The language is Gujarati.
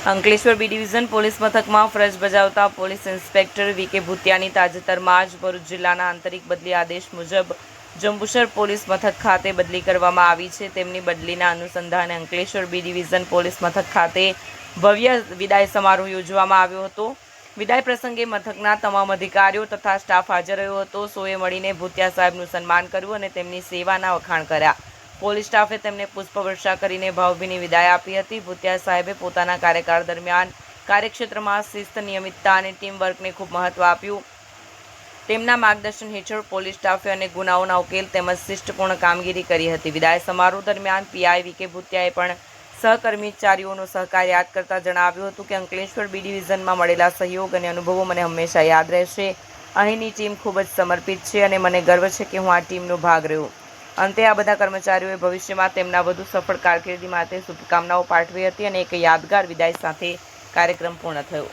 અંકલેશ્વર બી ડિવિઝન પોલીસ મથકમાં ફરજ બજાવતા પોલીસ ઇન્સ્પેક્ટર વી કે ભૂતિયાની તાજેતરમાં જ ભરૂચ જિલ્લાના આંતરિક બદલી આદેશ મુજબ જંબુસર પોલીસ મથક ખાતે બદલી કરવામાં આવી છે. તેમની બદલીના અનુસંધાને અંકલેશ્વર બી ડિવિઝન પોલીસ મથક ખાતે ભવ્ય વિદાય સમારોહ યોજવામાં આવ્યો હતો. વિદાય પ્રસંગે મથકના તમામ અધિકારીઓ તથા સ્ટાફ હાજર રહ્યો હતો. સોએ મળીને ભૂતિયા સાહેબનું સન્માન કર્યું અને તેમની સેવાના વખાણ કર્યા. પોલીસ સ્ટાફે તેમને પુષ્પવર્ષા કરીને ભાવભીની વિદાય આપી હતી. ભૂતિયા સાહેબે પોતાના કાર્યકાળ દરમિયાન કાર્યક્ષેત્રમાં શિસ્ત, નિયમિતતા અને ટીમ વર્કને ખૂબ મહત્વ આપ્યું. તેમના માર્ગદર્શન હેઠળ પોલીસ સ્ટાફે અને ગુનાઓના ઉકેલ તેમજ શિષ્ટપૂર્ણ કામગીરી કરી હતી. વિદાય સમારોહ દરમિયાન પીઆઈ વી કે ભૂતિયાએ પણ સહકર્મચારીઓનો સહકાર યાદ કરતા જણાવ્યું હતું કે અંકલેશ્વર બી ડિવિઝનમાં મળેલા સહયોગ અને અનુભવો મને હંમેશા યાદ રહેશે. અહીંની ટીમ ખૂબ જ સમર્પિત છે અને મને ગર્વ છે કે હું આ ટીમનો ભાગ રહ્યો. અંતે આ બધા કર્મચારીઓએ ભવિષ્યમાં તેમના વધુ સફળ કારકિર્દી માટે શુભકામનાઓ પાઠવી હતી અને એક યાદગાર વિદાય સાથે કાર્યક્રમ પૂર્ણ થયો.